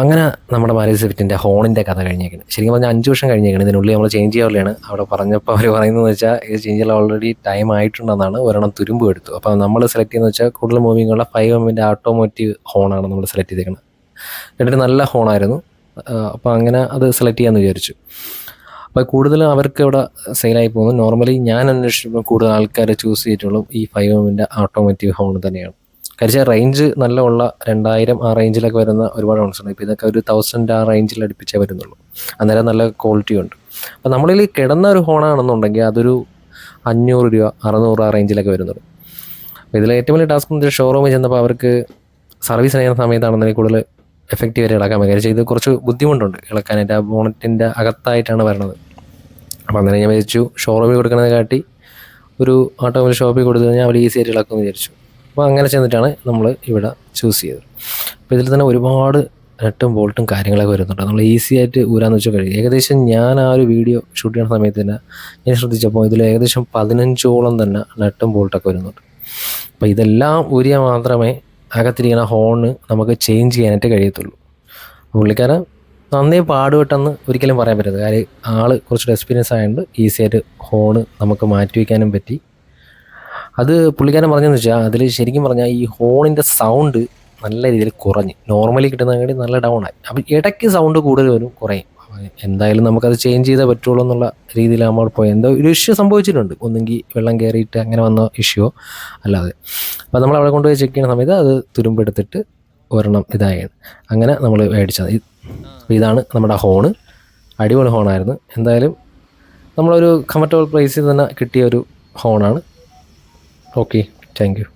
അങ്ങനെ നമ്മുടെ മാരേജ് സ്വിഫ്റ്റിന്റെ ഹോണിന്റെ കഥ കഴിഞ്ഞേക്കുന്നത് ശരിക്കും പറഞ്ഞാൽ അഞ്ച് വർഷം കഴിഞ്ഞേക്കുന്നത് ഇതിനുള്ളിൽ നമ്മൾ ചേഞ്ച് ചെയ്യാവുള്ളതാണ് അവിടെ പറഞ്ഞപ്പോൾ അവർ പറയുന്നത് വെച്ചാൽ ഇത് ചേഞ്ച് ചെയ്യാൻ ഓൾറെഡി ടൈം ആയിട്ടുണ്ടെന്നാണ് ഒരെണ്ണം തുരുമ്പ് എടുത്തു. അപ്പോൾ നമ്മൾ സെലക്ട് ചെയ്യുന്നത് വെച്ചാൽ കൂടുതൽ മൂവിങ്ങുള്ള ഫൈവ് എമ്മിന്റെ ഓട്ടോമോറ്റീവ് ഹോണാണ് നമ്മൾ സെലക്ട് ചെയ്തേക്കുന്നത് എന്നിട്ട് നല്ല ഹോണായിരുന്നു അപ്പോൾ അങ്ങനെ അത് സെലക്ട് ചെയ്യാമെന്ന് വിചാരിച്ചു. അപ്പോൾ കൂടുതലും അവർക്ക് ഇവിടെ സെയിലായി പോകുന്നു. നോർമലി ഞാൻ അന്വേഷിച്ചപ്പോൾ കൂടുതൽ ആൾക്കാരെ ചൂസ് ചെയ്തിട്ടുള്ളൂ ഈ ഫൈവ് എമ്മിന്റെ ഓട്ടോമോറ്റീവ് ഹോൺ തന്നെയാണ്. കാര്യം റേഞ്ച് നല്ല ഉള്ള രണ്ടായിരം ആ റേഞ്ചിലൊക്കെ വരുന്ന ഒരുപാട് ഫോൺസ് ഉണ്ട്. ഇപ്പോൾ ഇതൊക്കെ ഒരു തൗസൻഡ് ആ റേഞ്ചിൽ അടുപ്പിച്ചേ വരുന്നുള്ളൂ. അന്നേരം നല്ല ക്വാളിറ്റി ഉണ്ട്. അപ്പോൾ നമ്മളിൽ കിടന്ന ഒരു ഹോണാണെന്നുണ്ടെങ്കിൽ അതൊരു അഞ്ഞൂറ് രൂപ അറുന്നൂറ് ആ റേഞ്ചിലൊക്കെ വരുന്നുള്ളൂ. അപ്പോൾ ഇതിൽ ഏറ്റവും വലിയ ടാസ്ക് വെച്ചാൽ ഷോറൂമിൽ ചെന്നപ്പോൾ അവർക്ക് സർവീസ് ചെയ്യുന്ന സമയത്താണെന്നുണ്ടെങ്കിൽ കൂടുതൽ എഫക്റ്റീവ് വരെ ഇളക്കാൻ പറ്റും. ഇത് കുറച്ച് ബുദ്ധിമുട്ടുണ്ട് ഇളക്കാനായിട്ട്. ആ ബോണറ്റിന്റെ അകത്തായിട്ടാണ് വരണത്. അപ്പോൾ അന്നേരം ഞാൻ വിചാരിച്ചു ഷോറൂമിൽ കൊടുക്കുന്നത് കാട്ടി ഒരു ഓട്ടോമൊബൈൽ ഷോപ്പിൽ കൊടുത്തു കഴിഞ്ഞാൽ അവർ ഈസി ആയിട്ട് ഇളക്കുമെന്ന് വിചാരിച്ചു. അപ്പോൾ അങ്ങനെ ചെന്നിട്ടാണ് നമ്മൾ ഇവിടെ ചൂസ് ചെയ്തത്. അപ്പോൾ ഇതിൽ തന്നെ ഒരുപാട് നെട്ടും ബോൾട്ടും കാര്യങ്ങളൊക്കെ വരുന്നുണ്ട്. നമ്മൾ ഈസി ആയിട്ട് ഊരാന്ന് വെച്ചാൽ കഴിയും. ഏകദേശം ഞാൻ ആ ഒരു വീഡിയോ ഷൂട്ട് ചെയ്യുന്ന സമയത്ത് തന്നെ ഞാൻ ശ്രദ്ധിച്ചപ്പോൾ ഇതിൽ ഏകദേശം പതിനഞ്ചോളം തന്നെ നെട്ടും ബോൾട്ടൊക്കെ വരുന്നുണ്ട്. അപ്പോൾ ഇതെല്ലാം ഊരിയാൽ മാത്രമേ അകത്തിരിക്കുന്ന ഹോണ് നമുക്ക് ചേഞ്ച് ചെയ്യാനായിട്ട് കഴിയത്തുള്ളൂ. പുള്ളിക്കാരൻ നന്നേ പാടുപെട്ടെന്ന് ഒരിക്കലും പറയാൻ പറ്റരുത് കാര്യം ആൾ കുറച്ചുകൂടെ എക്സ്പീരിയൻസ് ആയതുകൊണ്ട് ഈസി ആയിട്ട് ഹോണ് നമുക്ക് മാറ്റി വയ്ക്കാനും പറ്റി. അത് പുള്ളിക്കാരൻ പറഞ്ഞതെന്ന് വെച്ചാൽ അതിൽ ശരിക്കും പറഞ്ഞാൽ ഈ ഹോണിന്റെ സൗണ്ട് നല്ല രീതിയിൽ കുറഞ്ഞ്. നോർമലി കിട്ടുന്നതിനാണ്ടി നല്ല ഡൗൺ ആയി. അപ്പം ഇടയ്ക്ക് സൗണ്ട് കൂടുതൽ വരും കുറയും. എന്തായാലും നമുക്കത് ചേഞ്ച് ചെയ്തേ പറ്റുള്ളൂ എന്നുള്ള രീതിയിൽ നമ്മൾ പോയി. എന്തോ ഒരു ഇഷ്യൂ സംഭവിച്ചിട്ടുണ്ട്. ഒന്നെങ്കിൽ വെള്ളം കയറിയിട്ട് അങ്ങനെ വന്ന ഇഷ്യൂ അല്ലാതെ. അപ്പോൾ നമ്മൾ അവിടെ കൊണ്ടുപോയി ചെക്ക് ചെയ്യുന്ന സമയത്ത് അത് തുരുമ്പെടുത്തിട്ട് ഒരെണ്ണം ഇതായാണ് അങ്ങനെ നമ്മൾ മേടിച്ചത്. ഇതാണ് നമ്മുടെ ഹോണ് അടിപൊളി ഹോണായിരുന്നു എന്തായാലും നമ്മളൊരു കംഫർട്ടബിൾ പ്രൈസിൽ തന്നെ കിട്ടിയ ഒരു ഹോണാണ് okay thank you.